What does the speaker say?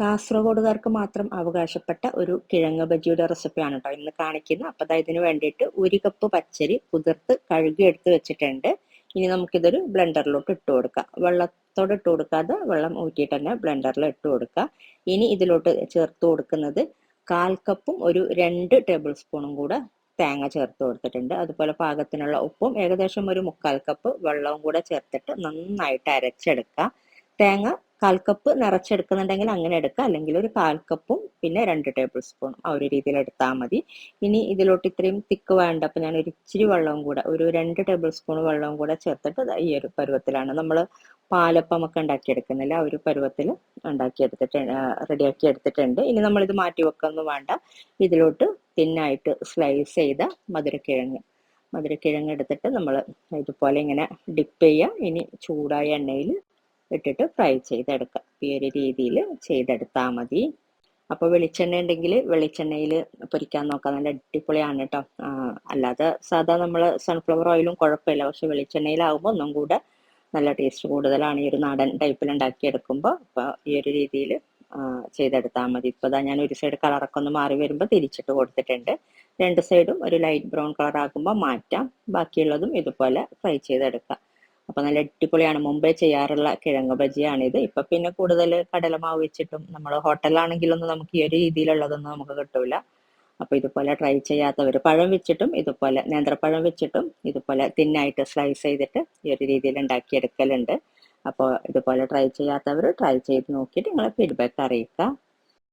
കാസർഗോഡുകാർക്ക് മാത്രം അവകാശപ്പെട്ട ഒരു കിഴങ്ങ് ബജിയുടെ റെസിപ്പിയാണ് കേട്ടോ ഇന്ന് കാണിക്കുന്നത്. അപ്പം അതായത് ഇതിന് വേണ്ടിയിട്ട് ഒരു കപ്പ് പച്ചരി കുതിർത്ത് കഴുകി എടുത്ത് വെച്ചിട്ടുണ്ട്. ഇനി നമുക്കിതൊരു ബ്ലെൻഡറിലോട്ട് ഇട്ട് കൊടുക്കാം. വെള്ളത്തോടെ ഇട്ട് കൊടുക്കാതെ വെള്ളം ഊറ്റിയിട്ട് തന്നെ ബ്ലെൻഡറിൽ ഇട്ട് കൊടുക്കുക ഇനി ഇതിലോട്ട് ചേർത്ത് കൊടുക്കുന്നത് കാൽ കപ്പും ഒരു രണ്ട് ടേബിൾ സ്പൂണും കൂടെ തേങ്ങ ചേർത്ത് കൊടുത്തിട്ടുണ്ട്. അതുപോലെ പാകത്തിനുള്ള ഉപ്പും ഏകദേശം ഒരു മുക്കാൽ കപ്പ് വെള്ളവും കൂടെ ചേർത്തിട്ട് നന്നായിട്ട് അരച്ചെടുക്കുക തേങ്ങ കാൽ കപ്പ് നിറച്ചെടുക്കുന്നുണ്ടെങ്കിൽ അങ്ങനെ എടുക്കുക. അല്ലെങ്കിൽ ഒരു കാൽ കപ്പും പിന്നെ രണ്ട് ടേബിൾ സ്പൂണും ആ ഒരു രീതിയിൽ എടുത്താൽ മതി. ഇനി ഇതിലോട്ട് ഇത്രയും തിക്ക് വേണ്ട. അപ്പം ഞാൻ ഒരു ഇച്ചിരി വെള്ളവും കൂടെ ഒരു രണ്ട് ടേബിൾ സ്പൂൺ വെള്ളവും കൂടെ ചേർത്തിട്ട് ഈ ഒരു പരുവത്തിലാണ്. നമ്മൾ പാലപ്പം ഒക്കെ ഉണ്ടാക്കിയെടുക്കുന്നില്ല. ആ ഒരു പരുവത്തിൽ ഉണ്ടാക്കിയെടുത്തിട്ട് റെഡിയാക്കി എടുത്തിട്ടുണ്ട്. ഇനി നമ്മൾ ഇത് മാറ്റി വെക്കൊന്നും വേണ്ട. ഇതിലോട്ട് തിന്നായിട്ട് സ്ലൈസ് ചെയ്ത മധുരക്കിഴങ്ങ്. മധുരക്കിഴങ്ങ് എടുത്തിട്ട് നമ്മൾ ഇതുപോലെ ഇങ്ങനെ ഡിപ്പ് ചെയ്യുക. ഇനി ചൂടായ എണ്ണയിൽ ഇട്ടിട്ട് ഫ്രൈ ചെയ്തെടുക്കുക ഈ ഒരു രീതിയിൽ ചെയ്തെടുത്താൽ മതി. അപ്പോൾ വെളിച്ചെണ്ണ ഉണ്ടെങ്കിൽ വെളിച്ചെണ്ണയിൽ പൊരിക്കാൻ നോക്കാം. നല്ല അടിപൊളിയാണ് കേട്ടോ അല്ലാതെ സാധാ നമ്മൾ സൺഫ്ലവർ ഓയിലും കുഴപ്പമില്ല. പക്ഷെ വെളിച്ചെണ്ണയിലാകുമ്പോൾ ഒന്നും കൂടെ നല്ല ടേസ്റ്റ് കൂടുതലാണ്. ഈ ഒരു നാടൻ ടൈപ്പിൽ ഉണ്ടാക്കിയെടുക്കുമ്പോൾ അപ്പോൾ ഈ ഒരു രീതിയിൽ ചെയ്തെടുത്താൽ മതി. ഇപ്പോൾ ഇതാ ഞാൻ ഒരു സൈഡ് കളറൊക്കെ ഒന്ന് മാറി വരുമ്പോൾ തിരിച്ചിട്ട് കൊടുത്തിട്ടുണ്ട്. രണ്ട് സൈഡും ഒരു ലൈറ്റ് ബ്രൗൺ കളർ ആകുമ്പോൾ മാറ്റാം. ബാക്കിയുള്ളതും ഇതുപോലെ ഫ്രൈ ചെയ്തെടുക്കാം. അപ്പൊ നല്ല അടിപൊളിയാണ്. മുമ്പേ ചെയ്യാറുള്ള കിഴങ്ങ് ബജിയാണിത്. ഇപ്പൊ പിന്നെ കൂടുതൽ കടലമാവ് വെച്ചിട്ടും നമ്മൾ ഹോട്ടലാണെങ്കിലൊന്നും നമുക്ക് ഈ ഒരു രീതിയിലുള്ളതൊന്നും നമുക്ക് കിട്ടൂല. അപ്പൊ ഇതുപോലെ ട്രൈ ചെയ്യാത്തവർ പഴം വെച്ചിട്ടും ഇതുപോലെ നേന്ത്രപ്പഴം വെച്ചിട്ടും ഇതുപോലെ തിന്നായിട്ട് സ്ലൈസ് ചെയ്തിട്ട് ഈ ഒരു രീതിയിൽ ഉണ്ടാക്കിയെടുക്കലുണ്ട്. അപ്പോൾ ഇതുപോലെ ട്രൈ ചെയ്യാത്തവർ ട്രൈ ചെയ്ത് നോക്കിയിട്ട് നിങ്ങളെ ഫീഡ്ബാക്ക് അറിയിക്കുക